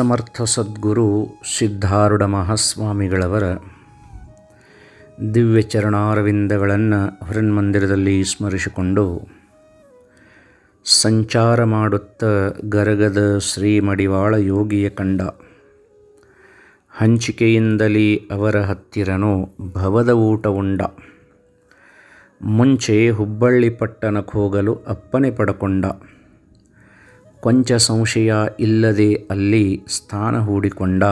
ಸಮರ್ಥ ಸದ್ಗುರು ಸಿದ್ಧಾರೂಢ ಮಹಾಸ್ವಾಮಿಗಳವರ ದಿವ್ಯ ಚರಣಾರವಿಂದಗಳನ್ನು ಹೊರನ್ಮಂದಿರದಲ್ಲಿ ಸ್ಮರಿಸಿಕೊಂಡು ಸಂಚಾರ ಮಾಡುತ್ತ ಗರಗದ ಶ್ರೀ ಮಡಿವಾಳ ಯೋಗಿಯ ಕಂಡ. ಹಂಚಿಕೆಯಿಂದಲೇ ಅವರ ಹತ್ತಿರನೋ ಭವದ ಊಟ ಉಂಡ. ಮುಂಚೆ ಹುಬ್ಬಳ್ಳಿ ಪಟ್ಟಣಕ್ಕೆ ಹೋಗಲು ಅಪ್ಪನೆ ಪಡಕೊಂಡ. ಕೊಂಚ ಸಂಶಯ ಇಲ್ಲದೆ ಅಲ್ಲಿ ಸ್ಥಾನ ಹೂಡಿಕೊಂಡ,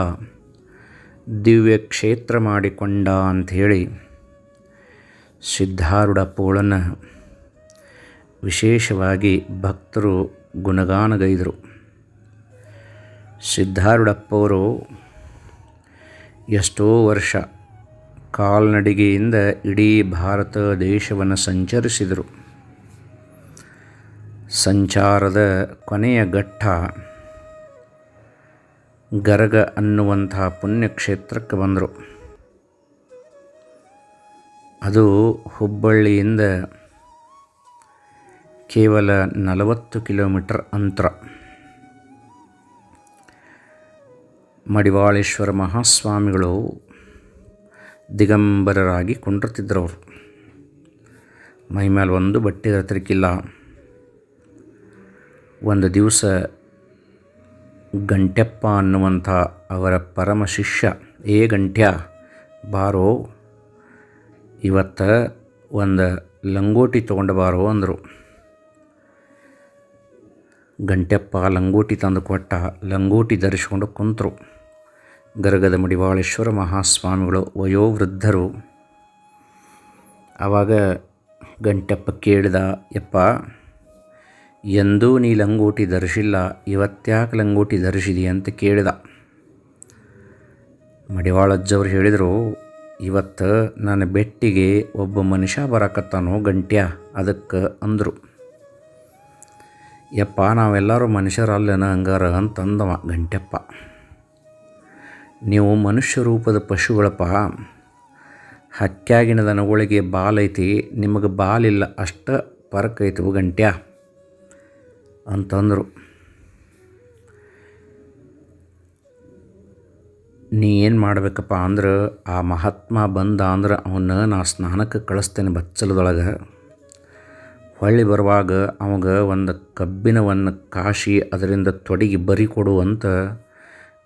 ದಿವ್ಯ ಕ್ಷೇತ್ರ ಮಾಡಿಕೊಂಡ ಅಂಥೇಳಿ ಸಿದ್ಧಾರೂಢಪ್ಪೋಳನ್ನ ವಿಶೇಷವಾಗಿ ಭಕ್ತರು ಗುಣಗಾನಗೈದರು. ಸಿದ್ಧಾರೂಢಪ್ಪವರು ಎಷ್ಟೋ ವರ್ಷ ಕಾಲ್ನಡಿಗೆಯಿಂದ ಇಡೀ ಭಾರತ ದೇಶವನ್ನು ಸಂಚರಿಸಿದರು. ಸಂಚಾರದ ಕೊನೆಯ ಘಟ್ಟ. ಗರಗ ಅನ್ನುವಂಥ ಪುಣ್ಯಕ್ಷೇತ್ರಕ್ಕೆ ಬಂದರು. ಅದು ಹುಬ್ಬಳ್ಳಿಯಿಂದ ಕೇವಲ ನಲವತ್ತು ಕಿಲೋಮೀಟರ್ ಅಂತರ. ಮಡಿವಾಳೇಶ್ವರ ಮಹಾಸ್ವಾಮಿಗಳು ದಿಗಂಬರರಾಗಿ ಕೊಂಡಿರ್ತಿದ್ರು ಅವರು. ಮೈ ಮೇಲೆ ಒಂದು ಬಟ್ಟೆ ಹತ್ತಿರಕ್ಕಿಲ್ಲ ಒಂದು ದಿವಸ ಗಂಟೆಪ್ಪ ಅನ್ನುವಂಥ ಅವರ ಪರಮ ಶಿಷ್ಯ, ಏ ಗಂಟ್ಯ, ಬಾರೋ, ಇವತ್ತು ಒಂದು ಲಂಗೋಟಿ ತೊಗೊಂಡು ಬಾರೋ ಅಂದರು. ಗಂಟೆಪ್ಪ ಲಂಗೋಟಿ ತಂದು ಕೊಟ್ಟ ಲಂಗೋಟಿ ಧರಿಸ್ಕೊಂಡು ಕುಂತರು. ಗರಗದ ಮಡಿವಾಳೇಶ್ವರ ಮಹಾಸ್ವಾಮಿಗಳು ವಯೋವೃದ್ಧರು. ಆವಾಗ ಗಂಟೆಪ್ಪ ಕೇಳಿದ ಯಪ್ಪ ಎಂದೂ ನೀ ಲಂಗೋಟಿ ಧರಿಸಿಲ್ಲ, ಇವತ್ತ್ಯಾಕೆ ಲಂಗೋಟಿ ಧರಿಸಿದಿ ಅಂತ ಕೇಳಿದ. ಮಡಿವಾಳಜ್ಜವ್ರು ಹೇಳಿದರು, ಇವತ್ತು ನನ್ನ ಬೆಟ್ಟಿಗೆ ಒಬ್ಬ ಮನುಷ್ಯ ಬರಕತ್ತಾನೋ ಗಂಟ್ಯ? ಅದಕ್ಕೆ ಅಂದರು. ಯಪ್ಪ, ನಾವೆಲ್ಲರೂ ಮನುಷ್ಯರಲ್ಲೇನ ಹಂಗಾರ? ಅಂತಂದವ ಗಂಟ್ಯಪ್ಪ. ನೀವು ಮನುಷ್ಯ ರೂಪದ ಪಶುಗಳಪ್ಪ. ಹಕ್ಕ್ಯಾಗಿನ ದನಗಳಿಗೆ ಬಾಲೈತಿ, ನಿಮಗೆ ಬಾಲಿಲ್ಲ ಅಷ್ಟ ಪರಕೈತು ಗಂಟ್ಯ? ಅಂತಂದರು. ನೀ ಏನು ಮಾಡಬೇಕಪ್ಪ ಅಂದ್ರೆ, ಆ ಮಹಾತ್ಮ ಬಂದ ಅಂದ್ರೆ ಅವನ್ನ ನಾ ಸ್ನಾನಕ್ಕೆ ಕಳಿಸ್ತೇನೆ ಬಚ್ಚಲದೊಳಗೆ. ಹೊಳ್ಳಿ ಬರುವಾಗ ಅವಾಗ ಒಂದು ಕಬ್ಬಿನವನ್ನು ಕಾಶಿ ಅದರಿಂದ ತೊಡಗಿ ಬರಿ ಕೊಡು ಅಂತ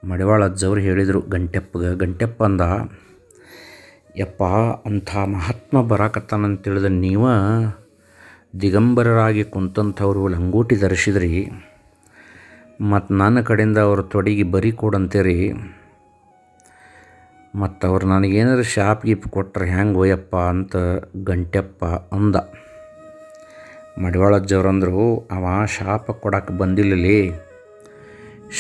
ಮಡಿವಾಳ ಅಜ್ಜವ್ರು ಹೇಳಿದರು. ಗಂಟೆಪ್ಪಗೆ, ಗಂಟೆಪ್ಪ ಅಂದ, ಯಪ್ಪ, ಅಂಥ ಮಹಾತ್ಮ ಬರಾಕತ್ತಾನಂತ ತಿಳಿದ ನೀವ ದಿಗಂಬರರಾಗಿ ಕುಂತಂಥವ್ರು ಲಂಗೋಟಿ ಧರಿಸಿದ್ರಿ ಮತ್ತು ನನ್ನ ಕಡೆಯಿಂದ ಅವ್ರ ತೊಡಗಿ ಬರಿ ಕೊಡಂತೀರಿ. ಮತ್ತು ಅವ್ರು ನನಗೇನಾದ್ರು ಶಾಪ್ ಗೀಪ್ ಕೊಟ್ರೆ ಹೆಂಗೆ ಹೋಯಪ್ಪ ಅಂತ ಗಂಟೆಪ್ಪ ಅಂದ. ಮಡಿವಾಳಜ್ಜವ್ರಂದರು, ಅವ ಶಾಪ ಕೊಡಕ್ಕೆ ಬಂದಿಲ್ಲಲಿ.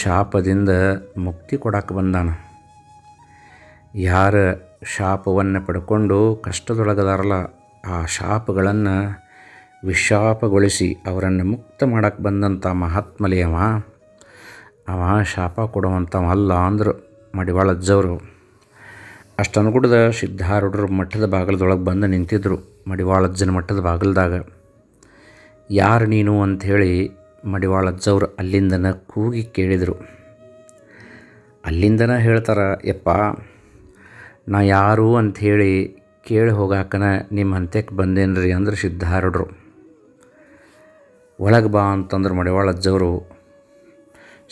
ಶಾಪದಿಂದ ಮುಕ್ತಿ ಕೊಡಕ್ಕೆ ಬಂದಾನ. ಯಾರ ಶಾಪವನ್ನು ಪಡ್ಕೊಂಡು ಕಷ್ಟದೊಳಗದಾರಲ್ಲ, ಆ ಶಾಪಗಳನ್ನು ವಿಶಾಪಗೊಳಿಸಿ ಅವರನ್ನು ಮುಕ್ತ ಮಾಡಕ್ಕೆ ಬಂದಂಥ ಮಹಾತ್ಮಲಿ ಅವ ಅವ ಶಾಪ ಕೊಡುವಂಥವ ಅಲ್ಲ ಅಂದರು ಮಡಿವಾಳಜ್ಜವರು ಅಷ್ಟು ಅನ್ಗುಡ್ದ ಸಿದ್ಧಾರೂಢರು ಮಠದ ಬಾಗಿಲದೊಳಗೆ ಬಂದು ನಿಂತಿದ್ದರು ಮಡಿವಾಳಜ್ಜನ ಮಠದ ಬಾಗಿಲ್ದಾಗ. ಯಾರು ನೀನು ಅಂಥೇಳಿ ಮಡಿವಾಳಜ್ಜವ್ರು ಅಲ್ಲಿಂದನ ಕೂಗಿ ಕೇಳಿದರು. ಅಲ್ಲಿಂದನ ಹೇಳ್ತಾರ, ಯಪ್ಪ, ನಾ ಯಾರು ಅಂಥೇಳಿ ಕೇಳಿ ಹೋಗಾಕನ ನಿಮ್ಮ ಹಂತಕ್ಕೆ ಬಂದೇನ್ರಿ ಅಂದ್ರೆ ಸಿದ್ಧಾರೂಢರು. ಒಳಗೆ ಬಾ ಅಂತಂದ್ರೆ ಮಡಿವಾಳಜ್ಜವರು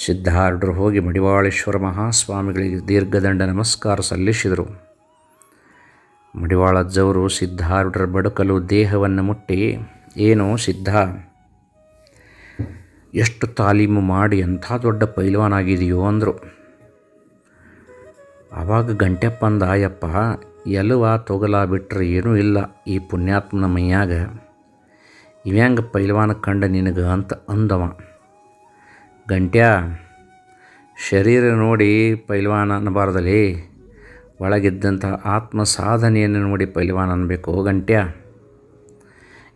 ಸಿದ್ಧಾರ್ಡ್ರು ಹೋಗಿ ಮಡಿವಾಳೇಶ್ವರ ಮಹಾಸ್ವಾಮಿಗಳಿಗೆ ದೀರ್ಘದಂಡ ನಮಸ್ಕಾರ ಸಲ್ಲಿಸಿದರು. ಮಡಿವಾಳಜ್ಜವರು ಸಿದ್ಧಾರ್ಡ್ರ ಬಡುಕಲು ದೇಹವನ್ನು ಮುಟ್ಟಿ, ಏನು ಸಿದ್ಧ? ಎಷ್ಟು ತಾಲೀಮು ಮಾಡಿ ಎಂಥ ದೊಡ್ಡ ಪೈಲ್ವಾನಾಗಿದೆಯೋ ಅಂದರು. ಆವಾಗ ಗಂಟೆಪ್ಪ ಅಂದ ಯಪ್ಪ ಎಲುವ ತೊಗಲ ಬಿಟ್ಟರೆ ಏನೂ ಇಲ್ಲ ಈ ಪುಣ್ಯಾತ್ಮನ ಮೈಯಾಗ. ಇವ್ಯಾಂಗ ಪೈಲ್ವಾನ ಕಂಡ ನಿನಗೆ ಅಂತ ಅಂದವ. ಗಂಟ್ಯ, ಶರೀರ ನೋಡಿ ಪೈಲ್ವಾನ ಅನ್ನಬಾರ್ದಲ್ಲಿ ಒಳಗಿದ್ದಂಥ ಆತ್ಮ ಸಾಧನೆಯನ್ನು ನೋಡಿ ಪೈಲ್ವಾನ ಅನ್ನಬೇಕು ಗಂಟ್ಯ.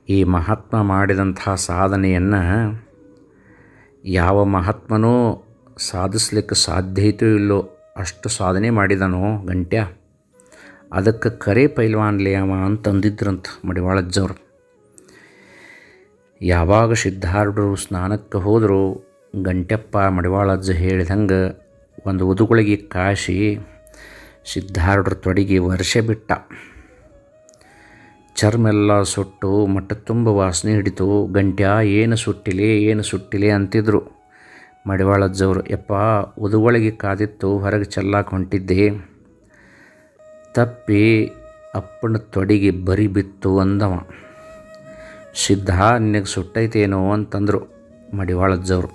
ಈ ಮಹಾತ್ಮ ಮಾಡಿದಂಥ ಸಾಧನೆಯನ್ನು ಯಾವ ಮಹಾತ್ಮನೂ ಸಾಧಿಸ್ಲಿಕ್ಕೆ ಸಾಧ್ಯತೆಯೂ ಇಲ್ಲೋ ಅಷ್ಟು ಸಾಧನೆ ಮಾಡಿದನೋ ಗಂಟ್ಯ. ಅದಕ್ಕೆ ಕರೆ ಪೈಲ್ವಾನ್ಲಿ ಅವ ಅಂತಂದಿದ್ರಂತ ಮಡಿವಾಳಜ್ಜವ್ರು. ಯಾವಾಗ ಸಿದ್ಧಾರೂಢರು ಸ್ನಾನಕ್ಕೆ ಹೋದರೂ ಗಂಟೆಪ್ಪ ಮಡಿವಾಳಜ್ಜ ಹೇಳಿದಂಗೆ ಒಂದು ಉದುಗುಳಿಗೆ ಕಾಶಿ ಸಿದ್ಧಾರೂಢರ ತೊಡಿಗೆ ವರ್ಷ ಬಿಟ್ಟ. ಚರ್ಮೆಲ್ಲ ಸುಟ್ಟು ಮಟ್ಟ ತುಂಬ ವಾಸನೆ ಹಿಡಿತು. ಗಂಟ್ಯಾ, ಏನು ಸುಟ್ಟಿಲಿ ಏನು ಸುಟ್ಟಿಲಿ ಅಂತಿದ್ರು. ಮಡಿವಾಳಜ್ಜವರು ಯಪ್ಪ ಉದುಗೊಳಗೆ ಕಾದಿತ್ತು, ಹೊರಗೆ ಚೆಲ್ಲಾಕ ಹೊಂಟಿದ್ದೆ. ತಪ್ಪಿ ಅಪ್ಪನ ತೊಡಿಗೆ ಬರಿ ಬಿತ್ತು ಅಂದವ. ಸಿದ್ಧ ನಿನಗೆ ಸುಟ್ಟೈತೇನೋ ಅಂತಂದರು ಮಡಿವಾಳಜ್ಜವರು.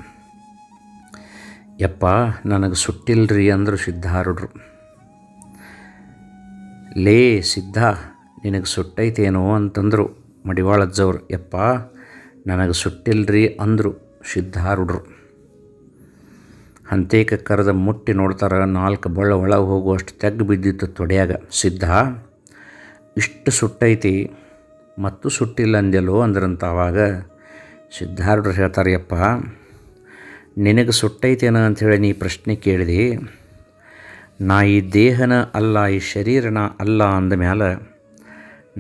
ಯಪ್ಪ, ನನಗೆ ಸುಟ್ಟಿಲ್ರಿ ಅಂದರು ಸಿದ್ಧಾರುಡ್ರು ಲೇ ಸಿದ್ಧ, ನಿನಗೆ ಸುಟ್ಟೈತೇನೋ ಅಂತಂದರು ಮಡಿವಾಳಜ್ಜವ್ರು. ಯಪ್ಪ, ನನಗೆ ಸುಟ್ಟಿಲ್ರಿ ಅಂದರು ಸಿದ್ಧಾರುಡ್ರು ಹಂತೇಕ ಕರೆದ ಮುಟ್ಟಿ ನೋಡ್ತಾರೆ, ನಾಲ್ಕು ಬಳ್ಳ ಒಳಗೆ ಹೋಗುವಷ್ಟು ತೆಗ್ಗು ಬಿದ್ದಿತ್ತು ತೊಡೆಯಾಗ. ಸಿದ್ಧ, ಇಷ್ಟು ಸುಟ್ಟೈತಿ ಮತ್ತು ಸುಟ್ಟಿಲ್ಲ ಅಂದೆಲ್ಲೋ ಅಂದ್ರಂತ ಆವಾಗ ಸಿದ್ಧಾರೂಢರು ಹೇಳ್ತಾರೆ ನಿನಗೆ ನಿನಗೆ ಸುಟ್ಟೈತೇನ ಅಂಥೇಳಿ ನೀ ಪ್ರಶ್ನೆ ಕೇಳಿದೆ, ನಾ ಈ ದೇಹನ ಅಲ್ಲ, ಈ ಶರೀರನ ಅಲ್ಲ ಅಂದ ಮ್ಯಾಲ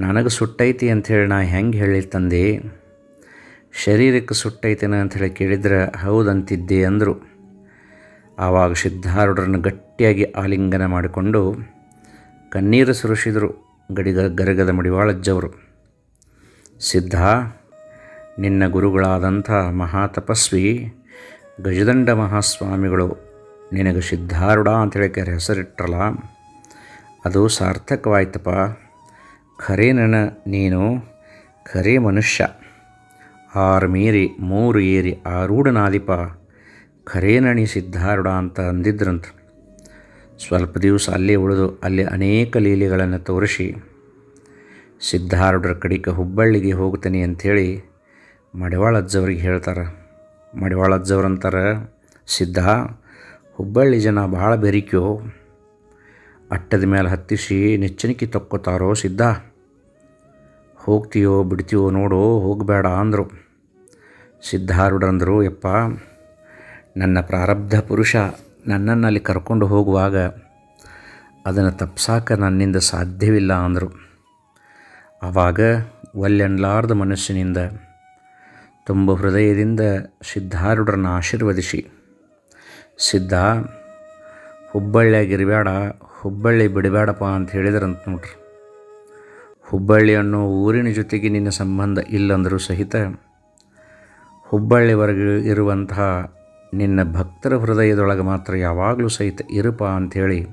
ನನಗೆ ಸುಟ್ಟೈತಿ ಅಂಥೇಳಿ ನಾ ಹೆಂಗೆ ಹೇಳಿ ತಂದೆ? ಶರೀರಕ್ಕೆ ಸುಟ್ಟೈತೇನ ಅಂಥೇಳಿ ಕೇಳಿದ್ರೆ ಹೌದಂತಿದ್ದೆ ಅಂದರು. ಆವಾಗ ಸಿದ್ಧಾರೂಢರನ್ನು ಗಟ್ಟಿಯಾಗಿ ಆಲಿಂಗನ ಮಾಡಿಕೊಂಡು ಕಣ್ಣೀರು ಸುರಿಸಿದರು ಗಡಿಗ ಗರಗದ ಮಡಿವಾಳಜ್ಜವರು. ಸಿದ್ಧ. ನಿನ್ನ ಗುರುಗಳಾದಂಥ ಮಹಾತಪಸ್ವಿ ಗಜದಂಡ ಮಹಾಸ್ವಾಮಿಗಳು ನಿನಗೆ ಸಿದ್ಧಾರುಡ ಅಂತೇಳಿ ಕೆರೆ ಹೆಸರಿಟ್ರಲ್ಲ ಅದು ಸಾರ್ಥಕವಾಯ್ತಪ್ಪ. ಖರೇ ನನ್ನ ನೀನು, ಖರೇ ಮನುಷ್ಯ. ಆರು ಮೀರಿ, ಮೂರು ಏರಿ ಆರೂಢನಾದಿಪ. ಖರೇನಣಿ ಸಿದ್ಧಾರುಡ ಅಂತ ಅಂದಿದ್ರಂತ. ಸ್ವಲ್ಪ ದಿವಸ ಅಲ್ಲೇ ಉಳಿದು ಅಲ್ಲಿ ಅನೇಕ ಲೀಲೆಗಳನ್ನು ತೋರಿಸಿ ಸಿದ್ಧಾರೂಢರ ಕಡಿಕ ಹುಬ್ಬಳ್ಳಿಗೆ ಹೋಗ್ತೀನಿ ಅಂಥೇಳಿ ಮಡಿವಾಳಜ್ಜವ್ರಿಗೆ ಹೇಳ್ತಾರೆ. ಮಡಿವಾಳಜ್ಜವ್ರು ಅಂತಾರೆ, ಸಿದ್ಧ, ಹುಬ್ಬಳ್ಳಿ ಜನ ಭಾಳ ಬೆರಿಕ್ಯೋ, ಅಟ್ಟದ ಮೇಲೆ ಹತ್ತಿಸಿ ನೆಚ್ಚಣಿಕೆ ತಕ್ಕೋತಾರೋ ಸಿದ್ಧ? ಹೋಗ್ತೀಯೋ, ಬಿಡ್ತೀಯೋ ನೋಡು, ಹೋಗಬೇಡ ಅಂದರು. ಸಿದ್ಧಾರೂಢರಂದರು, ಯಪ್ಪ, ನನ್ನ ಪ್ರಾರಬ್ಧ ಪುರುಷ ನನ್ನನ್ನು ಅಲ್ಲಿ ಕರ್ಕೊಂಡು ಹೋಗುವಾಗ ಅದನ್ನು ತಪ್ಸಾಕ ನನ್ನಿಂದ ಸಾಧ್ಯವಿಲ್ಲ ಅಂದರು. ಆವಾಗ ಒಲ್ಲೆನ್ಲಾರ್ದ ಮನಸ್ಸಿನಿಂದ ತುಂಬ ಹೃದಯದಿಂದ ಸಿದ್ಧಾರೂಢರನ್ನು ಆಶೀರ್ವದಿಸಿ. ಸಿದ್ಧ ಹುಬ್ಬಳ್ಳಿಯಾಗಿರಬೇಡ ಹುಬ್ಬಳ್ಳಿ ಬಿಡಬೇಡಪ್ಪ ಅಂತ ಹೇಳಿದ್ರಂತ ನೋಡ್ರಿ. ಹುಬ್ಬಳ್ಳಿ ಅನ್ನೋ ಊರಿನ ಜೊತೆಗೆ ನಿನ್ನ ಸಂಬಂಧ ಇಲ್ಲಂದರೂ ಸಹಿತ ಹುಬ್ಬಳ್ಳಿವರೆಗೆ ಇರುವಂತಹ ನಿನ್ನ ಭಕ್ತರ ಹೃದಯದೊಳಗೆ ಮಾತ್ರ ಯಾವಾಗಲೂ ಸಹಿತ ಇರುಪ ಅಂಥೇಳಿ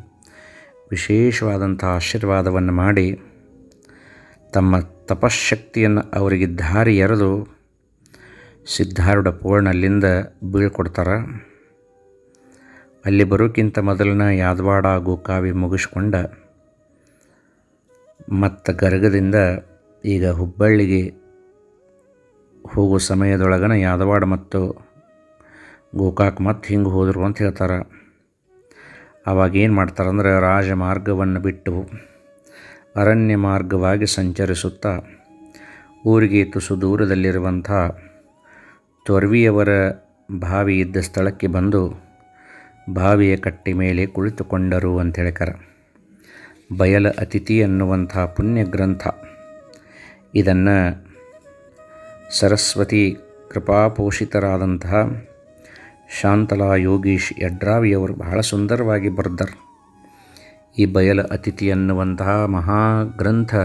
ವಿಶೇಷವಾದಂಥ ಆಶೀರ್ವಾದವನ್ನು ಮಾಡಿ ತಮ್ಮ ತಪಶಕ್ತಿಯನ್ನು ಅವರಿಗೆ ದಾರಿ ಎರೆದು ಸಿದ್ಧಾರೂಢ ಪೂರ್ಣಲ್ಲಿಂದ ಬೀಳ್ಕೊಡ್ತಾರೆ. ಅಲ್ಲಿ ಬರೋಕ್ಕಿಂತ ಮೊದಲನ ಯಾದವಾಡ ಗೋಕಾವಿ ಮುಗಿಸ್ಕೊಂಡ ಮತ್ತು ಗರಗದಿಂದ ಈಗ ಹುಬ್ಬಳ್ಳಿಗೆ ಹೋಗೋ ಸಮಯದೊಳಗನ ಯಾದವಾಡ ಮತ್ತು ಗೋಕಾಕ್ ಮತ್ತು ಹಿಂಗೆ ಹೋದರು ಅಂತ ಹೇಳ್ತಾರೆ. ಆವಾಗ ಏನು ಮಾಡ್ತಾರಂದ್ರೆ ರಾಜಮಾರ್ಗವನ್ನು ಬಿಟ್ಟು ಅರಣ್ಯ ಮಾರ್ಗವಾಗಿ ಸಂಚರಿಸುತ್ತಾ ಊರಿಗೆ ತುಸು ದೂರದಲ್ಲಿರುವಂಥ ತೊರ್ವಿಯವರ ಬಾವಿ ಇದ್ದ ಸ್ಥಳಕ್ಕೆ ಬಂದು ಬಾವಿಯ ಕಟ್ಟಿ ಮೇಲೆ ಕುಳಿತುಕೊಂಡರು ಅಂತ ಬಯಲ ಅತಿಥಿ ಅನ್ನುವಂಥ ಪುಣ್ಯ ಗ್ರಂಥ ಇದನ್ನು ಸರಸ್ವತಿ ಕೃಪಾಪೋಷಿತರಾದಂತಹ ಶಾಂತಲಾ ಯೋಗೀಶ್ ಯಡ್ರಾವಿಯವರು ಬಹಳ ಸುಂದರವಾಗಿ ಬರೆದರು. ಈ ಬಯಲ ಅತಿಥಿ ಅನ್ನುವಂತಹ ಮಹಾಗ್ರಂಥ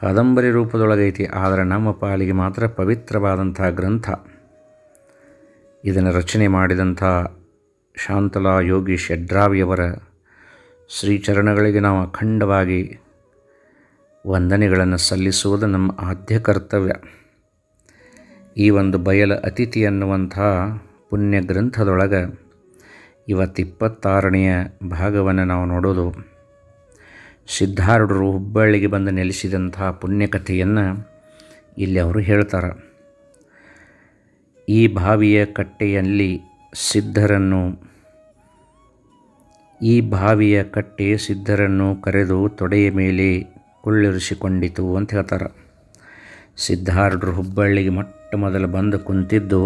ಕಾದಂಬರಿ ರೂಪದೊಳಗೈತಿ. ಆದರೆ ನಮ್ಮ ಪಾಲಿಗೆ ಮಾತ್ರ ಪವಿತ್ರವಾದಂತಹ ಗ್ರಂಥ. ಇದನ್ನು ರಚನೆ ಮಾಡಿದಂಥ ಶಾಂತಲಾ ಯೋಗೀಶ್ ಯಡ್ರಾವಿಯವರ ಶ್ರೀಚರಣಗಳಿಗೆ ನಾವು ಅಖಂಡವಾಗಿ ವಂದನೆಗಳನ್ನು ಸಲ್ಲಿಸುವುದು ನಮ್ಮ ಆದ್ಯ ಕರ್ತವ್ಯ. ಈ ಒಂದು ಬಯಲ ಅತಿಥಿ ಅನ್ನುವಂಥ ಪುಣ್ಯ ಗ್ರಂಥದೊಳಗೆ ಇವತ್ತು ಇಪ್ಪತ್ತಾರನೆಯ ಭಾಗವನ್ನು ನಾವು ನೋಡೋದು. ಸಿದ್ಧಾರೂಢರು ಹುಬ್ಬಳ್ಳಿಗೆ ಬಂದು ನೆಲೆಸಿದಂತಹ ಪುಣ್ಯಕಥೆಯನ್ನು ಇಲ್ಲಿ ಅವರು ಹೇಳ್ತಾರೆ. ಈ ಬಾವಿಯ ಕಟ್ಟೆಯಲ್ಲಿ ಸಿದ್ಧರನ್ನು, ಈ ಬಾವಿಯ ಕಟ್ಟೆ ಸಿದ್ಧರನ್ನು ಕರೆದು ತೊಡೆಯ ಮೇಲೆ ಕುಳ್ಳಿರಿಸಿಕೊಂಡಿತು ಅಂತ ಹೇಳ್ತಾರೆ. ಸಿದ್ಧಾರೂಢರು ಹುಬ್ಬಳ್ಳಿಗೆ ಮೊಟ್ಟ ಮೊದಲು ಬಂದು ಕುಂತಿದ್ದು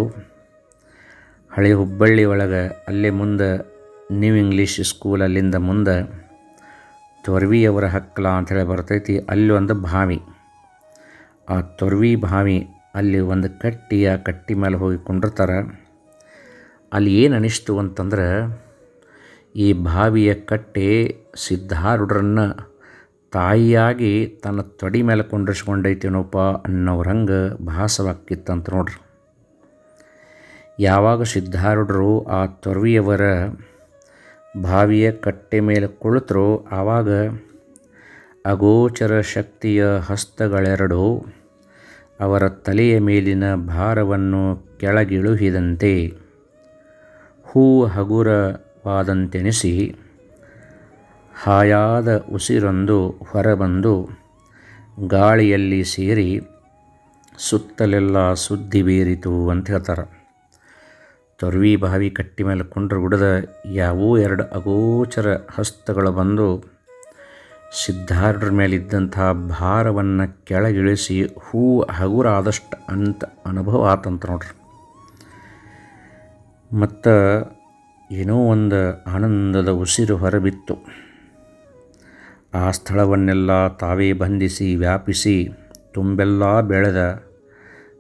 ಹಳೆ ಹುಬ್ಬಳ್ಳಿ ಒಳಗೆ, ಅಲ್ಲೇ ಮುಂದೆ ನ್ಯೂ ಇಂಗ್ಲೀಷ್ ಸ್ಕೂಲ್ ಅಲ್ಲಿಂದ ಮುಂದೆ ತೊರ್ವಿಯವರ ಹಕ್ಕಲ ಅಂಥೇಳಿ ಬರ್ತೈತಿ, ಅಲ್ಲಿ ಒಂದು ಬಾವಿ. ಆ ತೊರ್ವಿ ಬಾವಿ ಅಲ್ಲಿ ಒಂದು ಕಟ್ಟಿ ಆ ಕಟ್ಟಿ ಮೇಲೆ ಹೋಗಿ ಕುಂಡಿರ್ತಾರೆ. ಅಲ್ಲಿ ಏನು ಅನಿಸ್ತು ಅಂತಂದ್ರೆ, ಈ ಬಾವಿಯ ಕಟ್ಟೆ ಸಿದ್ಧಾರೂಢರನ್ನು ತಾಯಿಯಾಗಿ ತನ್ನ ತೊಡಿ ಮೇಲೆ ಕುಂಡ್ರಿಸ್ಕೊಂಡೈತೇನೋಪ್ಪ ಅನ್ನೋರಂಗೆ ಭಾಸವಾಗ್ತಿತ್ತಂತ ನೋಡ್ರಿ. ಯಾವಾಗ ಸಿದ್ಧಾರೂಢರು ಆ ತೊರವಿಯವರ ಬಾವಿಯ ಕಟ್ಟೆ ಮೇಲೆ ಕುಳಿತರೋ ಆವಾಗ ಅಗೋಚರ ಶಕ್ತಿಯ ಹಸ್ತಗಳೆರಡು ಅವರ ತಲೆಯ ಮೇಲಿನ ಭಾರವನ್ನು ಕೆಳಗಿಳುಹಿದಂತೆ ಹೂ ಹಗುರವಾದಂತೆನಿಸಿ ಹಾಯಾದ ಉಸಿರೊಂದು ಹೊರಬಂದು ಗಾಳಿಯಲ್ಲಿ ಸೇರಿ ಸುತ್ತಲೆಲ್ಲ ಸುದ್ದಿ ಬೀರಿತು ಅಂತ ಹೇಳ್ತಾರೆ. ತೊರ್ವಿ ಬಾವಿ ಕಟ್ಟಿ ಮೇಲೆ ಕುಂಡ್ರ ಗುಡದ ಯಾವೂ ಎರಡು ಅಗೋಚರ ಹಸ್ತಗಳು ಬಂದು ಸಿದ್ಧಾರ್ಢರ ಮೇಲಿದ್ದಂಥ ಭಾರವನ್ನು ಕೆಳಗಿಳಿಸಿ ಹೂ ಹಗುರಾದಷ್ಟು ಅಂತ ಅನುಭವ ಆತಂತ ನೋಡ್ರಿ. ಮತ್ತು ಏನೋ ಒಂದು ಆನಂದದ ಉಸಿರು ಹೊರಬಿತ್ತು. ಆ ಸ್ಥಳವನ್ನೆಲ್ಲ ತಾವೇ ಬಂಧಿಸಿ ವ್ಯಾಪಿಸಿ, ತುಂಬೆಲ್ಲ ಬೆಳೆದ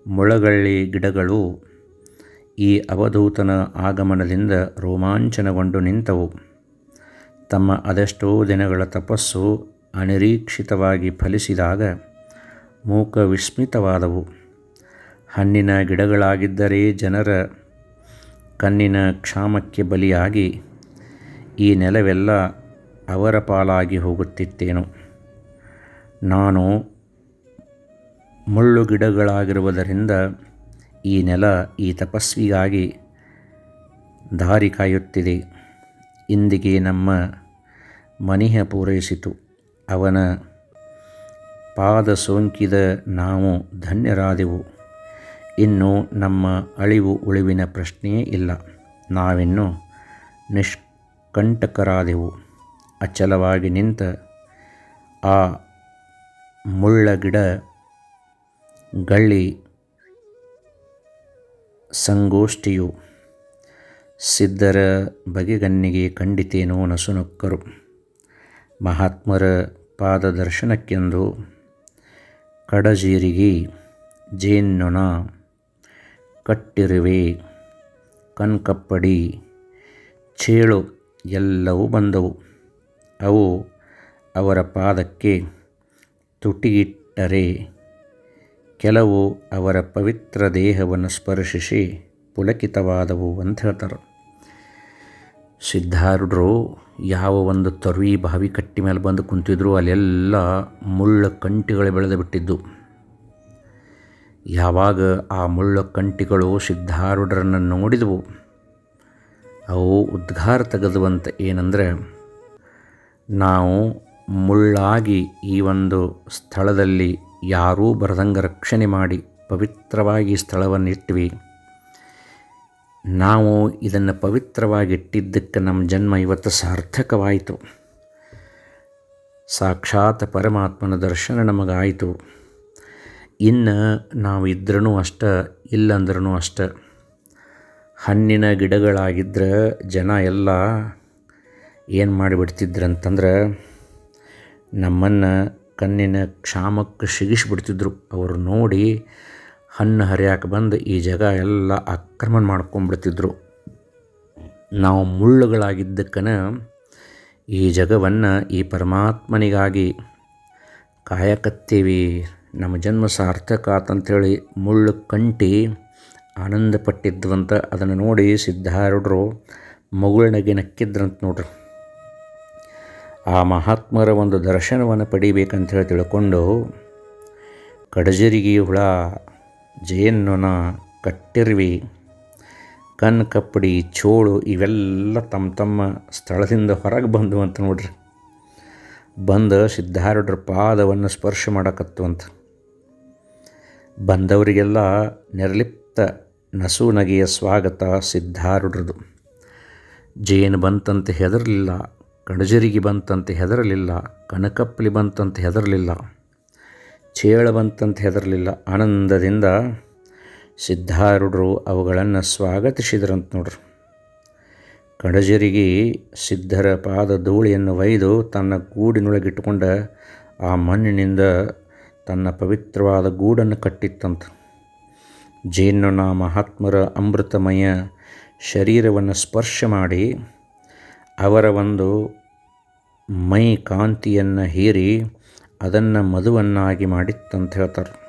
ಮುಳಗಳ್ಳಿ ಗಿಡಗಳು ಈ ಅವಧೂತನ ಆಗಮನದಿಂದ ರೋಮಾಂಚನಗೊಂಡು ನಿಂತವು. ತಮ್ಮ ಅದೆಷ್ಟೋ ದಿನಗಳ ತಪಸ್ಸು ಅನಿರೀಕ್ಷಿತವಾಗಿ ಫಲಿಸಿದಾಗ ಮೂಕ ವಿಸ್ಮಿತವಾದವು. ಹಣ್ಣಿನ ಗಿಡಗಳಾಗಿದ್ದರೆ ಜನರ ಕಣ್ಣಿನ ಕ್ಷಾಮಕ್ಕೆ ಬಲಿಯಾಗಿ ಈ ನೆಲವೆಲ್ಲ ಅವರ ಪಾಲಾಗಿ ಹೋಗುತ್ತಿತ್ತೇನು. ನಾನು ಮುಳ್ಳು ಗಿಡಗಳಾಗಿರುವುದರಿಂದ ಈ ನೆಲ ಈ ತಪಸ್ವಿಗಾಗಿ ದಾರಿ ಕಾಯುತ್ತಿದೆ. ಇಂದಿಗೆ ನಮ್ಮ ಮನಿಹ ಪೂರೈಸಿತು. ಅವನ ಪಾದ ಸೋಂಕಿದ ನಾವು ಧನ್ಯರಾದೆವು. ಇನ್ನು ನಮ್ಮ ಅಳಿವು ಉಳಿವಿನ ಪ್ರಶ್ನೆಯೇ ಇಲ್ಲ. ನಾವಿನ್ನು ನಿಷ್ಕಂಟಕರಾದೆವು. ಅಚಲವಾಗಿ ನಿಂತ ಆ ಮುಳ್ಳಗಿಡ ಗಳ್ಳಿ ಸಂಗೋಷ್ಠಿಯು ಸಿದ್ಧರ ಬಗೆಗನ್ನಿಗೆ ಖಂಡಿತೇನೋ ನಸುನೊಕ್ಕರು. ಮಹಾತ್ಮರ ಪಾದದರ್ಶನಕ್ಕೆಂದು ಕಡಜೀರಿಗೆ ಜೇನ್ನೊಣ ಕಟ್ಟಿರುವೆ ಕನ್ಕಪ್ಪಡಿ ಚೇಳು ಎಲ್ಲವೂ ಬಂದವು. ಅವು ಅವರ ಪಾದಕ್ಕೆ ತುಟಿಗಿಟ್ಟರೆ ಕೆಲವು ಅವರ ಪವಿತ್ರ ದೇಹವನ್ನು ಸ್ಪರ್ಶಿಸಿ ಪುಲಕಿತವಾದವು ಅಂತ ಹೇಳ್ತಾರೆ. ಸಿದ್ಧಾರೂಢರು ಯಾವ ಒಂದು ತೊರವಿ ಬಾವಿ ಕಟ್ಟಿ ಮೇಲೆ ಬಂದು ಕುಂತಿದ್ರು ಅಲ್ಲೆಲ್ಲ ಮುಳ್ಳ ಕಂಟಿಗಳು ಬೆಳೆದು ಬಿಟ್ಟಿದ್ದು. ಯಾವಾಗ ಆ ಮುಳ್ಳ ಕಂಟಿಗಳು ಸಿದ್ಧಾರೂಢರನ್ನು ನೋಡಿದವು, ಅವು ಉದ್ಗಾರ ತೆಗೆದುವಂತ ಏನಂದರೆ, ನಾವು ಮುಳ್ಳಾಗಿ ಈ ಒಂದು ಸ್ಥಳದಲ್ಲಿ ಯಾರೂ ಬರದಂಗೆ ರಕ್ಷಣೆ ಮಾಡಿ ಪವಿತ್ರವಾಗಿ ಸ್ಥಳವನ್ನು ಇಟ್ವಿ. ನಾವು ಇದನ್ನು ಪವಿತ್ರವಾಗಿ ಇಟ್ಟಿದ್ದಕ್ಕೆ ನಮ್ಮ ಜನ್ಮ ಇವತ್ತು ಸಾರ್ಥಕವಾಯಿತು. ಸಾಕ್ಷಾತ್ ಪರಮಾತ್ಮನ ದರ್ಶನ ನಮಗಾಯಿತು. ಇನ್ನು ನಾವು ಇದ್ರೂ ಅಷ್ಟ ಇಲ್ಲಂದ್ರೂ ಅಷ್ಟ. ಹಣ್ಣಿನ ಗಿಡಗಳಾಗಿದ್ದರೆ ಜನ ಎಲ್ಲ ಏನು ಮಾಡಿಬಿಡ್ತಿದ್ರಂತಂದ್ರೆ ನಮ್ಮನ್ನು ಕಣ್ಣಿನ ಕ್ಷಾಮಕ್ಕೆ ಸಿಗಿಸಿಬಿಡ್ತಿದ್ರು. ಅವರು ನೋಡಿ ಹಣ್ಣು ಹರಿಯಾಕೆ ಬಂದು ಈ ಜಾಗ ಎಲ್ಲ ಆಕ್ರಮಣ ಮಾಡ್ಕೊಂಬಿಡ್ತಿದ್ರು. ನಾವು ಮುಳ್ಳುಗಳಾಗಿದ್ದಕ್ಕನ ಈ ಜಗವನ್ನು ಈ ಪರಮಾತ್ಮನಿಗಾಗಿ ಕಾಯಕತ್ತೀವಿ. ನಮ್ಮ ಜನ್ಮ ಸಾರ್ಥಕ ಆತಂಥೇಳಿ ಮುಳ್ಳು ಕಂಟಿ ಆನಂದ ಪಟ್ಟಿದ್ವಂತ ಅದನ್ನು ನೋಡಿ ಸಿದ್ಧಾರೂಢರು ಮಗುಳಿನಗೆ ನಕ್ಕಿದ್ರಂತ ನೋಡ್ರಿ. ಆ ಮಹಾತ್ಮರ ಒಂದು ದರ್ಶನವನ್ನು ಪಡಿಬೇಕಂತ ಹೇಳಿ ತಿಳ್ಕೊಂಡು ಕಡಜರಿಗೆ ಹುಳ, ಜೇನ್ನೊಣ, ಕಟ್ಟಿರ್ವಿ ಕಣ್ ಕಪ್ಪಡಿ ಚೋಳು ಇವೆಲ್ಲ ತಮ್ಮ ತಮ್ಮ ಸ್ಥಳದಿಂದ ಹೊರಗೆ ಬಂದು ಅಂತ ನೋಡ್ರಿ. ಬಂದು ಸಿದ್ಧಾರೂಢರ ಪಾದವನ್ನು ಸ್ಪರ್ಶ ಮಾಡಕತ್ತು ಅಂತ. ಬಂದವರಿಗೆಲ್ಲ ನಿರ್ಲಿಪ್ತ ನಸು ನಗೆಯ ಸ್ವಾಗತ ಸಿದ್ಧಾರೂಢರದು. ಜೇನು ಬಂತಂತ ಹೆದರಲಿಲ್ಲ. ಕಣಜರಿಗೆ ಬಂತಂತೆ ಹೆದರಲಿಲ್ಲ, ಕಣಕಪ್ಪಲಿ ಬಂತಂತೆ ಹೆದರಲಿಲ್ಲ, ಚೇಳ ಬಂತಂತೆ ಹೆದರಲಿಲ್ಲ. ಆನಂದದಿಂದ ಸಿದ್ಧಾರೂಢರು ಅವುಗಳನ್ನು ಸ್ವಾಗತಿಸಿದ್ರಂತ ನೋಡ್ರಿ. ಕಣಜರಿಗೆ ಸಿದ್ಧರ ಪಾದ ಧೂಳಿಯನ್ನು ಒಯ್ದು ತನ್ನ ಗೂಡಿನೊಳಗಿಟ್ಟುಕೊಂಡ ಆ ಮಣ್ಣಿನಿಂದ ತನ್ನ ಪವಿತ್ರವಾದ ಗೂಡನ್ನು ಕಟ್ಟಿತ್ತಂತ. ನಾ ಮಹಾತ್ಮರ ಅಮೃತಮಯ ಶರೀರವನ್ನು ಸ್ಪರ್ಶ ಮಾಡಿ ಅವರ ಒಂದು ಮೈ ಕಾಂತಿಯನ್ನು ಹೀರಿ ಅದನ್ನು ಮಧುವನ್ನಾಗಿ ಮಾಡಿತ್ತಂತ ಹೇಳ್ತಾರೆ.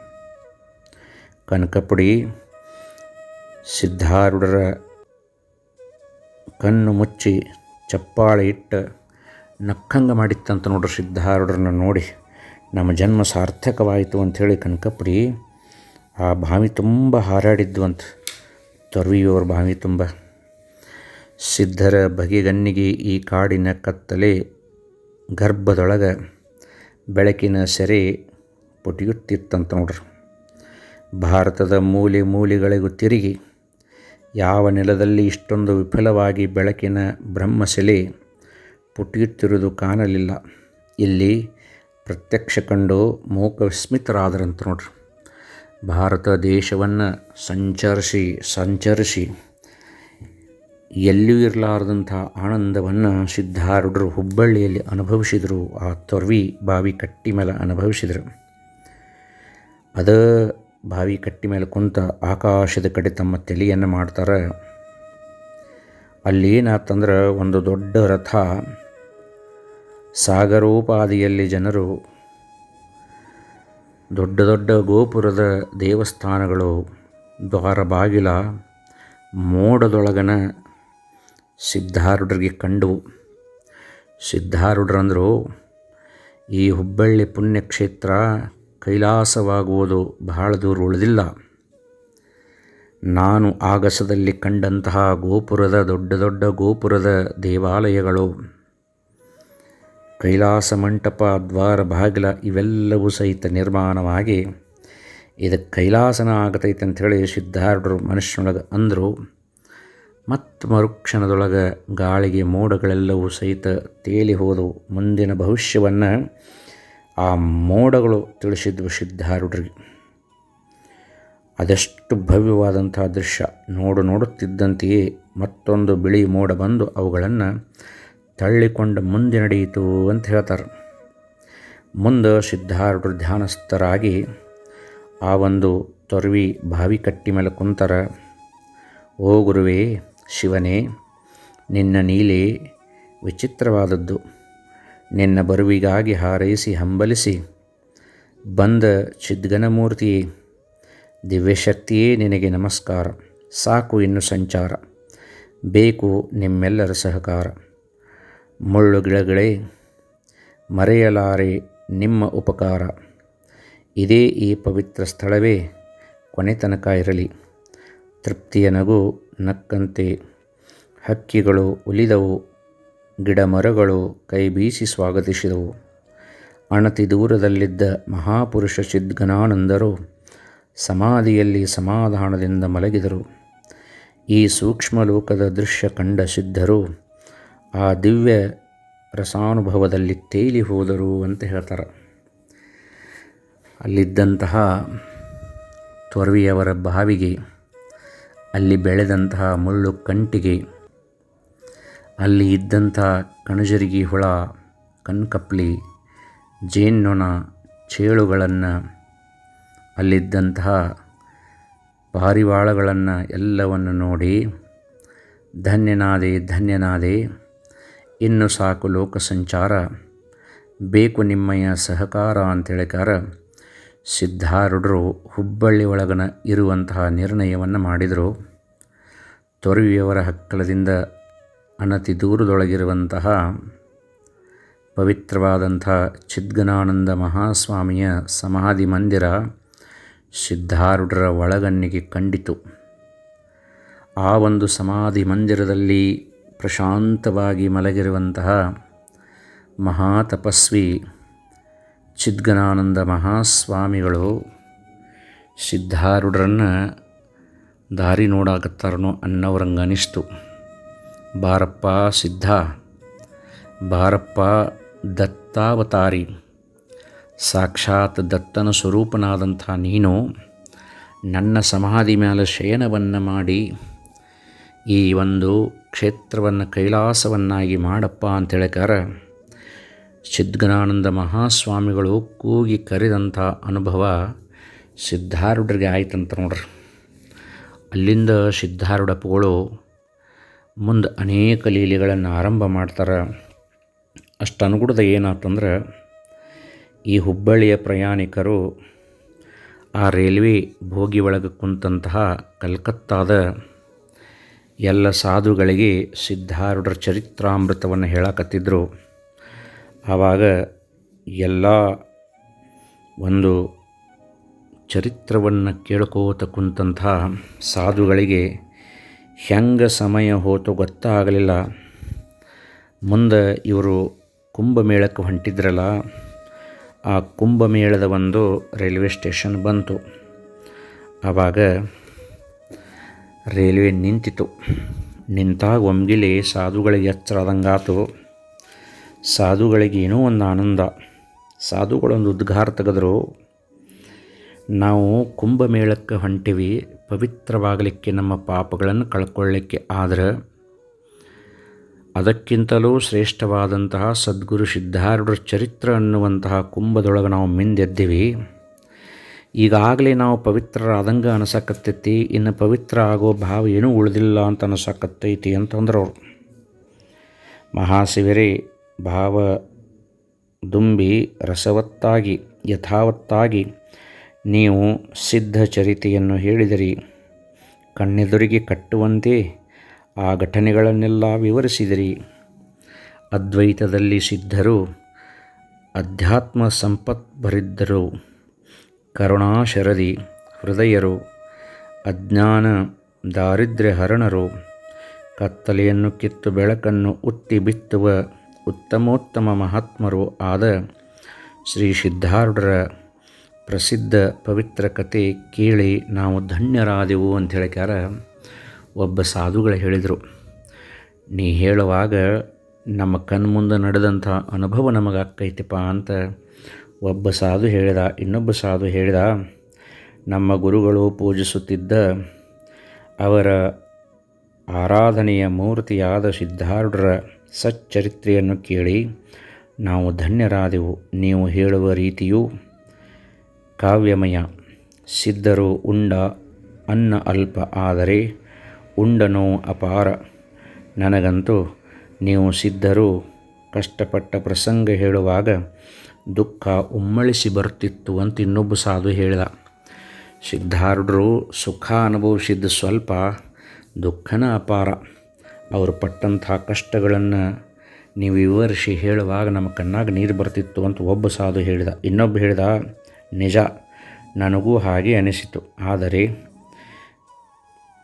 ಕನಕಪುಡಿ ಸಿದ್ಧಾರೂಢರ ಕಣ್ಣು ಮುಚ್ಚಿ ಚಪ್ಪಾಳೆ ಇಟ್ಟು ನಕ್ಕಂಗ ಮಾಡಿತ್ತಂತ ನೋಡ್ರಿ ಸಿದ್ಧಾರೂಢರನ್ನ ನೋಡಿ. ನಮ್ಮ ಜನ್ಮ ಸಾರ್ಥಕವಾಯಿತು ಅಂಥೇಳಿ ಕನಕಪುಡಿ ಆ ಬಾವಿ ತುಂಬ ಹಾರಾಡಿದ್ವಂತ. ತೊರ್ವಿಯೋರ ಬಾವಿ ತುಂಬ. ಸಿದ್ಧರ ಬಗೆಗನ್ನಿಗೆ ಈ ಕಾಡಿನ ಕತ್ತಲೆ ಗರ್ಭದೊಳಗೆ ಬೆಳಕಿನ ಸೆರೆ ಪುಟಿಯುತ್ತಿತ್ತಂತ ನೋಡ್ರಿ. ಭಾರತದ ಮೂಲೆ ಮೂಲೆಗಳಿಗೂ ತಿರುಗಿ ಯಾವ ನೆಲದಲ್ಲಿ ಇಷ್ಟೊಂದು ವಿಫಲವಾಗಿ ಬೆಳಕಿನ ಬ್ರಹ್ಮಸೆಲೆ ಪುಟಿಯುತ್ತಿರುವುದು ಕಾಣಲಿಲ್ಲ. ಇಲ್ಲಿ ಪ್ರತ್ಯಕ್ಷ ಕಂಡು ಮೂಕ ವಿಸ್ಮಿತರಾದರಂತ ನೋಡ್ರಿ. ಭಾರತ ದೇಶವನ್ನು ಸಂಚರಿಸಿ ಸಂಚರಿಸಿ. ಎಲ್ಲಿಯೂ ಇರಲಾರದಂಥ ಆನಂದವನ್ನು ಸಿದ್ಧಾರೂಢರು ಹುಬ್ಬಳ್ಳಿಯಲ್ಲಿ ಅನುಭವಿಸಿದರು. ಆ ತೊರ್ವಿ ಬಾವಿ ಕಟ್ಟಿ ಮೇಲೆ ಅನುಭವಿಸಿದರು. ಅದ ಬಾವಿ ಕಟ್ಟಿ ಮೇಲೆ ಕುಂತ ಆಕಾಶದ ಕಡೆ ತಮ್ಮ ತಲೆಯನ್ನು ಮಾಡ್ತಾರೆ. ಅಲ್ಲಿ ಏನಾತಂದ್ರೆ ಒಂದು ದೊಡ್ಡ ರಥ ಸಾಗರೋಪಾದಿಯಲ್ಲಿ ಜನರು ದೊಡ್ಡ ದೊಡ್ಡ ಗೋಪುರದ ದೇವಸ್ಥಾನಗಳು ದ್ವಾರ ಬಾಗಿಲ ಮೋಡದೊಳಗನ ಸಿದ್ಧಾರೂಢರಿಗೆ ಕಂಡು. ಸಿದ್ಧಾರೂಢರಂದರು, ಈ ಹುಬ್ಬಳ್ಳಿ ಪುಣ್ಯಕ್ಷೇತ್ರ ಕೈಲಾಸವಾಗುವುದು ಬಹಳ ದೂರ ಉಳಿದಿಲ್ಲ. ನಾನು ಆಗಸದಲ್ಲಿ ಕಂಡಂತಹ ಗೋಪುರದ ದೊಡ್ಡ ದೊಡ್ಡ ಗೋಪುರದ ದೇವಾಲಯಗಳು, ಕೈಲಾಸ ಮಂಟಪ, ದ್ವಾರ, ಬಾಗಿಲ ಇವೆಲ್ಲವೂ ಸಹಿತ ನಿರ್ಮಾಣವಾಗಿ ಇದಕ್ಕೆ ಕೈಲಾಸನ ಆಗತೈತೆ ಅಂಥೇಳಿ ಸಿದ್ಧಾರೂಢರು ಮನುಷ್ಯನೊಳಗೆ ಅಂದರು. ಮತ್ತು ಮರುಕ್ಷಣದೊಳಗೆ ಗಾಳಿಗೆ ಮೋಡಗಳೆಲ್ಲವೂ ಸಹಿತ ತೇಲಿ ಹೋದವು ಮುಂದಿನ ಭವಿಷ್ಯವನ್ನು ಆ ಮೋಡಗಳು ತಿಳಿಸಿದ್ವು ಸಿದ್ಧಾರೂಢರಿಗೆ ಅದೆಷ್ಟು ಭವ್ಯವಾದಂಥ ದೃಶ್ಯ ನೋಡು ನೋಡುತ್ತಿದ್ದಂತೆಯೇ ಮತ್ತೊಂದು ಬಿಳಿ ಮೋಡ ಬಂದು ಅವುಗಳನ್ನು ತಳ್ಳಿಕೊಂಡು ಮುಂದೆ ನಡೆಯಿತು ಅಂತ ಹೇಳ್ತಾರೆ. ಮುಂದೆ ಸಿದ್ಧಾರೂಢರು ಧ್ಯಾನಸ್ಥರಾಗಿ ಆ ಒಂದು ತೊರವಿ ಬಾವಿ ಕಟ್ಟಿ ಮೇಲೆ ಕುಂತಾರೆ. ಓ ಗುರುವೇ ಶಿವನೇ, ನಿನ್ನ ನೀಲಿ ವಿಚಿತ್ರವಾದದ್ದು. ನಿನ್ನ ಬರುವಿಗಾಗಿ ಹಾರೈಸಿ ಹಂಬಲಿಸಿ. ಬಂದ ಚಿದ್ಗನಮೂರ್ತಿಯೇ, ದಿವ್ಯಶಕ್ತಿಯೇ ನಿನಗೆ ನಮಸ್ಕಾರ. ಸಾಕು ಇನ್ನು ಸಂಚಾರ. ಬೇಕು ನಿಮ್ಮೆಲ್ಲರ ಸಹಕಾರ. ಮುಳ್ಳು ಗಿಡಗಳೇ, ಮರೆಯಲಾರೆ ನಿಮ್ಮ ಉಪಕಾರ. ಇದೇ ಈ ಪವಿತ್ರ ಸ್ಥಳವೇ ಕೊನೆತನಕ ಇರಲಿ. ತೃಪ್ತಿಯ ನಗು ನಕ್ಕಂತೆ. ಹಕ್ಕಿಗಳು ಉಲಿದವು ಗಿಡ ಮರಗಳು ಕೈ ಬೀಸಿ ಸ್ವಾಗತಿಸಿದವು. ಅಣತಿ ದೂರದಲ್ಲಿದ್ದ ಮಹಾಪುರುಷ ಚಿದ್ಗನಾನಂದರು ಸಮಾಧಿಯಲ್ಲಿ ಸಮಾಧಾನದಿಂದ ಮಲಗಿದರು. ಈ ಸೂಕ್ಷ್ಮ ಲೋಕದ ದೃಶ್ಯ ಕಂಡ ಸಿದ್ಧರು, ಆ ದಿವ್ಯ ರಸಾನುಭವದಲ್ಲಿ ತೇಲಿ ಹೋದರು ಅಂತ ಹೇಳ್ತಾರೆ. ಅಲ್ಲಿದ್ದಂತಹ ತ್ವರ್ವಿಯವರ ಬಾವಿಗೆ ಅಲ್ಲಿ ಬೆಳೆದಂತಹ ಮುಳ್ಳು ಕಂಟಿಗೆ, ಅಲ್ಲಿ ಇದ್ದಂಥ ಕಣಜರಿಗಿ ಹುಳ, ಕಣ್ಕಪ್ಲಿ, ಜೇನ್ನೊಣ, ಚೇಳುಗಳನ್ನು, ಅಲ್ಲಿದ್ದಂತಹ ಪಾರಿವಾಳಗಳನ್ನು ಎಲ್ಲವನ್ನು ನೋಡಿ, ಧನ್ಯನಾದೆ ಧನ್ಯನಾದೆ, ಇನ್ನು ಸಾಕು ಲೋಕ ಸಂಚಾರ ಬೇಕು ನಿಮ್ಮಯ್ಯ ಸಹಕಾರ ಅಂತೇಳಿಕಾರ ಸಿದ್ಧಾರೂಢರು ಹುಬ್ಬಳ್ಳಿ ಒಳಗನ ಇರುವಂತಹ ನಿರ್ಣಯವನ್ನು ಮಾಡಿದರು. ತೊರವಿಯವರ ಹಕ್ಕಲದಿಂದ ಅನತಿ ದೂರದೊಳಗಿರುವಂತಹ ಪವಿತ್ರವಾದಂಥ ಚಿದ್ಗನಾನಂದ ಮಹಾಸ್ವಾಮಿಯ ಸಮಾಧಿ ಮಂದಿರ ಸಿದ್ಧಾರೂಢರ ಒಳಗನ್ನಿಗೆ ಕಂಡಿತು. ಆ ಒಂದು ಸಮಾಧಿ ಮಂದಿರದಲ್ಲಿ ಪ್ರಶಾಂತವಾಗಿ ಮಲಗಿರುವಂತಹ ಮಹಾತಪಸ್ವಿ ಚಿದ್ಗನಾನಂದ ಮಹಾಸ್ವಾಮಿಗಳು ಸಿದ್ಧಾರೂಢರನ್ನು ದಾರಿ ನೋಡಾಕತ್ತಾರನೋ ಅನ್ನೋರಂಗೆ ಅನಿಸ್ತು. ಬಾರಪ್ಪ ಸಿದ್ಧ, ಬಾರಪ್ಪ ದತ್ತಾವತಾರಿ, ಸಾಕ್ಷಾತ್ ದತ್ತನ ಸ್ವರೂಪನಾದಂಥ ನೀನು ನನ್ನ ಸಮಾಧಿ ಮೇಲೆ ಶಯನವನ್ನು ಮಾಡಿ ಈ ಒಂದು ಕ್ಷೇತ್ರವನ್ನು ಕೈಲಾಸವನ್ನಾಗಿ ಮಾಡಪ್ಪ ಅಂತೇಳಕಾರ ಸಿದ್ಧಗನಾನಂದ ಮಹಾಸ್ವಾಮಿಗಳು ಕೂಗಿ ಕರೆದಂಥ ಅನುಭವ ಸಿದ್ಧಾರೂಢರಿಗೆ ಆಯ್ತಂತ ನೋಡ್ರಿ. ಅಲ್ಲಿಂದ ಸಿದ್ಧಾರೂಢಪ್ಪಗಳು ಮುಂದೆ ಅನೇಕ ಲೀಲೆಗಳನ್ನು ಆರಂಭ ಮಾಡ್ತಾರೆ. ಅಷ್ಟು ಅನುಗುಣದ ಏನಾತಂದ್ರೆ, ಈ ಹುಬ್ಬಳ್ಳಿಯ ಪ್ರಯಾಣಿಕರು ಆ ರೈಲ್ವೆ ಭೋಗಿ ಒಳಗೆ ಕುಂತಹ ಕಲ್ಕತ್ತಾದ ಎಲ್ಲ ಸಾಧುಗಳಿಗೆ ಸಿದ್ಧಾರೂಢರ ಚರಿತ್ರಾಮೃತವನ್ನು ಹೇಳಕತ್ತಿದ್ರು. ಆವಾಗ ಎಲ್ಲ ಒಂದು ಚರಿತ್ರವನ್ನು ಕೇಳ್ಕೋತ ಕುಂತಹ ಸಾಧುಗಳಿಗೆ ಹೆಂಗೆ ಸಮಯ ಹೋತು ಗೊತ್ತಾಗಲಿಲ್ಲ. ಮುಂದೆ ಇವರು ಕುಂಭಮೇಳಕ್ಕೆ ಹೊಂಟಿದ್ರಲ್ಲ, ಆ ಕುಂಭಮೇಳದ ಒಂದು ರೈಲ್ವೆ ಸ್ಟೇಷನ್ ಬಂತು. ಆವಾಗ ರೈಲ್ವೆ ನಿಂತಿತು. ನಿಂತಾಗ ಒಮ್ಗಿಲಿ ಸಾಧುಗಳಿಗೆ ಎಚ್ಚರ ಸಾಧುಗಳಿಗೆ ಏನೋ ಒಂದು ಆನಂದ. ಸಾಧುಗಳೊಂದು ಉದ್ಗಾರ ತೆಗೆದ್ರು. ನಾವು ಕುಂಭಮೇಳಕ್ಕೆ ಹೊಂಟಿವಿ, ಪವಿತ್ರವಾಗಲಿಕ್ಕೆ ನಮ್ಮ ಪಾಪಗಳನ್ನು ಕಳ್ಕೊಳ್ಳಿಕ್ಕೆ. ಆದರೆ ಅದಕ್ಕಿಂತಲೂ ಶ್ರೇಷ್ಠವಾದಂತಹ ಸದ್ಗುರು ಸಿದ್ಧಾರೂಢರ ಚರಿತ್ರ ಅನ್ನುವಂತಹ ಕುಂಭದೊಳಗೆ ನಾವು ಮಿಂದೆದ್ದೀವಿ. ಈಗಾಗಲೇ ನಾವು ಪವಿತ್ರರಾದಂಗೆ ಅನಿಸಕತ್ತೈತಿ, ಇನ್ನು ಪವಿತ್ರ ಆಗೋ ಭಾವ ಏನೂ ಉಳಿದಿಲ್ಲ ಅಂತ ಅನಿಸಕತ್ತೈತಿ ಅಂತಂದ್ರೆ ಅವರು. ಮಹಾಶಿವರೇ ಭಾವ ದುಂಬಿ ರಸವತ್ತಾಗಿ, ಯಥಾವತ್ತಾಗಿ ನೀವು ಸಿದ್ಧ ಚರಿತೆಯನ್ನು ಹೇಳಿದಿರಿ. ಕಣ್ಣೆದುರಿಗೆ ಕಟ್ಟುವಂತೆ ಆ ಘಟನೆಗಳನ್ನೆಲ್ಲ ವಿವರಿಸಿದಿರಿ. ಅದ್ವೈತದಲ್ಲಿ ಸಿದ್ಧರು, ಅಧ್ಯಾತ್ಮ ಸಂಪತ್ಭರಿದ್ದರು. ಕರುಣಾಶರದಿ ಹೃದಯರು, ಅಜ್ಞಾನ ದಾರಿದ್ರ್ಯ ಹರಣರು ಕತ್ತಲೆಯನ್ನು ಕಿತ್ತು ಬೆಳಕನ್ನು ಉತ್ತಿ ಬಿತ್ತುವ ಉತ್ತಮೋತ್ತಮ ಮಹಾತ್ಮರು ಆದ ಶ್ರೀ ಸಿದ್ಧಾರೂಢರ ಪ್ರಸಿದ್ಧ ಪವಿತ್ರ ಕತೆ ಕೇಳಿ ನಾವು ಧನ್ಯರಾದೆವು ಅಂತ ಹೇಳಿಕ್ಯಾರ ಒಬ್ಬ ಸಾಧುಗಳು ಹೇಳಿದರು. ನೀ ಹೇಳುವಾಗ ನಮ್ಮ ಕಣ್ಮುಂದೆ ನಡೆದಂಥ ಅನುಭವ ನಮಗೆ ಆಕ್ಕೈತಿಪ್ಪ ಅಂತ ಒಬ್ಬ ಸಾಧು ಹೇಳಿದ, ಇನ್ನೊಬ್ಬ ಸಾಧು ಹೇಳಿದ, ನಮ್ಮ ಗುರುಗಳು ಪೂಜಿಸುತ್ತಿದ್ದ ಅವರ ಆರಾಧನೆಯ ಮೂರ್ತಿಯಾದ ಸಿದ್ಧಾರೂಢರ ಸಚ್ಚರಿತ್ರೆಯನ್ನು ಕೇಳಿ, ನಾವು ಧನ್ಯರಾದೆವು. ನೀವು ಹೇಳುವ ರೀತಿಯು ಕಾವ್ಯಮಯ. ಸಿದ್ಧರು ಉಂಡ ಅನ್ನ ಅಲ್ಪ, ಆದರೆ ಉಂಡನೋ ಅಪಾರ. ನನಗಂತೂ ನೀವು ಸಿದ್ಧರು ಕಷ್ಟಪಟ್ಟ ಪ್ರಸಂಗ ಹೇಳುವಾಗ ದುಃಖ ಉಮ್ಮಳಿಸಿ ಬರ್ತಿತ್ತು ಅಂತ ಇನ್ನೊಬ್ಬ ಸಾಧು ಹೇಳಿದ ಸಿದ್ಧಾರ್ಢರು ಸುಖ ಅನುಭವಿಸಿದ್ದು ಸ್ವಲ್ಪ ದುಃಖನ ಅಪಾರ. ಅವರು ಪಟ್ಟಂಥ ಕಷ್ಟಗಳನ್ನು ನೀವು ವಿವರಿಸಿ ಹೇಳುವಾಗ ನಮ್ಮ ಕಣ್ಣಾಗ ನೀರು ಬರ್ತಿತ್ತು ಅಂತ ಒಬ್ಬ ಸಾಧು ಹೇಳಿದ. ಇನ್ನೊಬ್ಬ ಹೇಳಿದ, ನಿಜ, ನನಗೂ ಹಾಗೆ ಅನಿಸಿತು. ಆದರೆ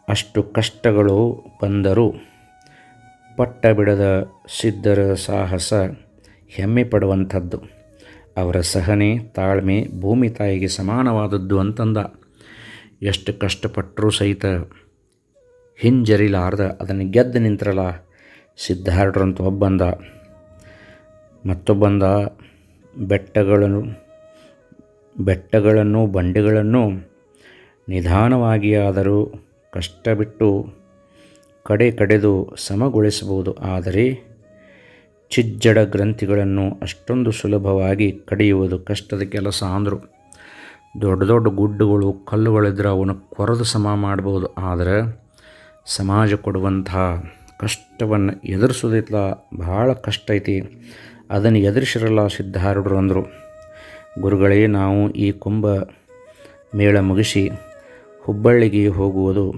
ಅಷ್ಟು ಕಷ್ಟಗಳು ಬಂದರೂ ಪಟ್ಟ ಬಿಡದ ಸಿದ್ಧರ ಸಾಹಸ ಹೆಮ್ಮೆ ಪಡುವಂಥದ್ದು. ಅವರ ಸಹನೆ, ತಾಳ್ಮೆ ಭೂಮಿ ತಾಯಿಗೆ ಸಮಾನವಾದದ್ದು ಅಂತಂದ. ಎಷ್ಟು ಕಷ್ಟಪಟ್ಟರೂ ಸಹಿತ ಹಿಂಜರಿಲಾರ್ದ, ಅದನ್ನು ಗೆದ್ದು ನಿಂತ್ರಲ್ಲ ಸಿದ್ಧಾರ್ಡ್ರಂತ ಒಬ್ಬಂದ. ಮತ್ತೊಬ್ಬಂದ, ಬೆಟ್ಟಗಳನ್ನು ಬೆಟ್ಟಗಳನ್ನು, ಬಂಡೆಗಳನ್ನು ನಿಧಾನವಾಗಿ ಆದರೂ ಕಷ್ಟ ಬಿಟ್ಟು ಕಡೆ ಕಡೆದು ಸಮಗೊಳಿಸಬಹುದು. ಆದರೆ ಚಿಜ್ಜಡ ಗ್ರಂಥಿಗಳನ್ನು ಅಷ್ಟೊಂದು ಸುಲಭವಾಗಿ ಕಡಿಯುವುದು ಕಷ್ಟದ ಕೆಲಸ ಅಂದರು. ದೊಡ್ಡ ದೊಡ್ಡ ಗುಡ್ಡಗಳು, ಕಲ್ಲುಗಳಿದ್ರೆ ಅವನು ಕೊರೆದು ಸಮ ಮಾಡ್ಬೋದು ಆದರೆ ಸಮಾಜ ಕೊಡುವಂಥ ಕಷ್ಟವನ್ನು ಎದುರಿಸೋದಿಲ್ಲ ಭಾಳ ಕಷ್ಟ ಐತಿ. ಅದನ್ನು ಎದುರಿಸಿರಲ್ಲ ಸಿದ್ಧಾರೂಢರು ಅಂದರು. ಗುರುಗಳೇ, ನಾವು ಈ ಕುಂಭ ಮೇಳ ಮುಗಿಸಿ ಹುಬ್ಬಳ್ಳಿಗೆ ಹೋಗುವುದು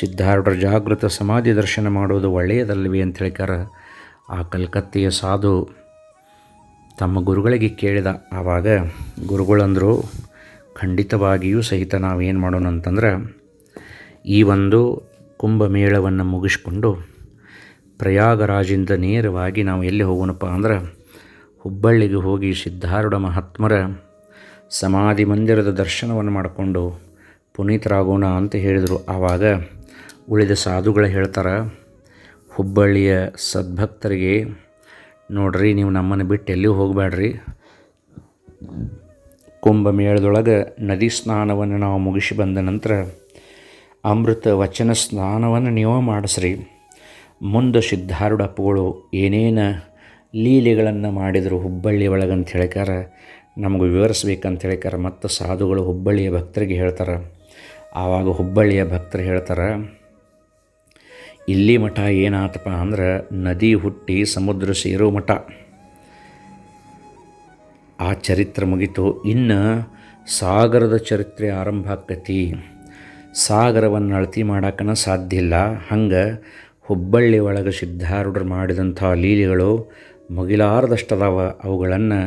ಸಿದ್ಧಾರೂಢರ ಜಾಗೃತ ಸಮಾಧಿ ದರ್ಶನ ಮಾಡುವುದು ಒಳ್ಳೆಯದಲ್ಲವೇ ಅಂತ ಹೇಳ್ಕಾರ ಆ ಕಲ್ಕತ್ತೆಯ ಸಾಧು ತಮ್ಮ ಗುರುಗಳಿಗೆ ಕೇಳಿದ. ಆವಾಗ ಗುರುಗಳಂದರು ಖಂಡಿತವಾಗಿಯೂ ಸಹಿತ ನಾವೇನು ಮಾಡೋಣ ಅಂತಂದ್ರೆ ಈ ಒಂದು ಕುಂಭಮೇಳವನ್ನು ಮುಗಿಸ್ಕೊಂಡು ಪ್ರಯಾಗರಾಜಿಂದ ನೇರವಾಗಿ ನಾವು ಎಲ್ಲಿ ಹೋಗೋಣಪ್ಪ ಅಂದ್ರೆ ಹುಬ್ಬಳ್ಳಿಗೆ ಹೋಗಿ ಸಿದ್ಧಾರೂಢ ಮಹಾತ್ಮರ ಸಮಾಧಿ ಮಂದಿರದ ದರ್ಶನವನ್ನು ಮಾಡಿಕೊಂಡು ಪುನೀತರಾಗೋಣ ಅಂತ ಹೇಳಿದರು. ಆವಾಗ ಉಳಿದ ಸಾಧುಗಳು ಹೇಳ್ತಾರೆ, ಹುಬ್ಬಳ್ಳಿಯ ಸದ್ಭಕ್ತರಿಗೆ ನೋಡ್ರಿ, ನೀವು ನಮ್ಮನ್ನು ಬಿಟ್ಟು ಎಲ್ಲಿಯೂ ಹೋಗಬೇಡ್ರಿ ಕುಂಭಮೇಳದೊಳಗೆ ನದಿ ಸ್ನಾನವನ್ನು ನಾವು ಮುಗಿಸಿ ಬಂದ ನಂತರ ಅಮೃತ ವಚನ ಸ್ನಾನವನ್ನು ನೀವು ಮಾಡಿಸ್ರಿ. ಮುಂದೆ ಸಿದ್ಧಾರೂಢಪ್ಪಗಳು ಏನೇನು ಲೀಲೆಗಳನ್ನು ಮಾಡಿದರು ಹುಬ್ಬಳ್ಳಿ ಒಳಗಂತ ಹೇಳ್ಕಾರ ನಮಗೆ ವಿವರಿಸ್ಬೇಕಂತ ಹೇಳ್ಕಾರ ಮತ್ತು ಸಾಧುಗಳು ಹುಬ್ಬಳ್ಳಿಯ ಭಕ್ತರಿಗೆ ಹೇಳ್ತಾರೆ. ಆವಾಗ ಹುಬ್ಬಳ್ಳಿಯ ಭಕ್ತರು ಹೇಳ್ತಾರೆ, ಇಲ್ಲಿ ಮಠ ಏನಾತಪ್ಪ ಅಂದ್ರೆ ನದಿ ಹುಟ್ಟಿ ಸಮುದ್ರ ಸೇರೋ ಮಠ. ಆ ಚರಿತ್ರೆ ಮುಗಿತು, ಇನ್ನು ಸಾಗರದ ಚರಿತ್ರೆ ಆರಂಭ ಆಕ್ಕತಿ ಸಾಗರವನ್ನು ಅಳತಿ ಮಾಡೋಕ್ಕನ ಸಾಧ್ಯ ಇಲ್ಲ. ಹಂಗೆ ಹುಬ್ಬಳ್ಳಿ ಒಳಗೆ ಸಿದ್ಧಾರೂಢರು ಮಾಡಿದಂಥ ಲೀಲೆಗಳು ಮುಗಿಲಾರದಷ್ಟು ಅದಾವ ಅವುಗಳನ್ನು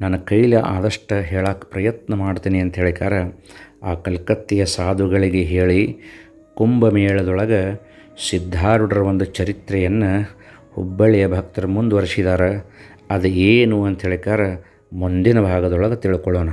ನನ್ನ ಕೈಲಿ ಆದಷ್ಟು ಹೇಳಕ್ಕೆ ಪ್ರಯತ್ನ ಮಾಡ್ತೀನಿ ಅಂತ ಹೇಳಿಕಾರ ಆ ಕಲ್ಕತ್ತೆಯ ಸಾಧುಗಳಿಗೆ ಹೇಳಿ ಕುಂಭಮೇಳದೊಳಗೆ ಸಿದ್ಧಾರೂಢರ ಒಂದು ಚರಿತ್ರೆಯನ್ನು ಹುಬ್ಬಳ್ಳಿಯ ಭಕ್ತರು ಮುಂದುವರಿಸಿದ್ದಾರೆ ಅದು ಏನು ಅಂತ ಹೇಳಿಕಾರ ಮುಂದಿನ ಭಾಗದೊಳಗೆ ತಿಳ್ಕೊಳ್ಳೋಣ.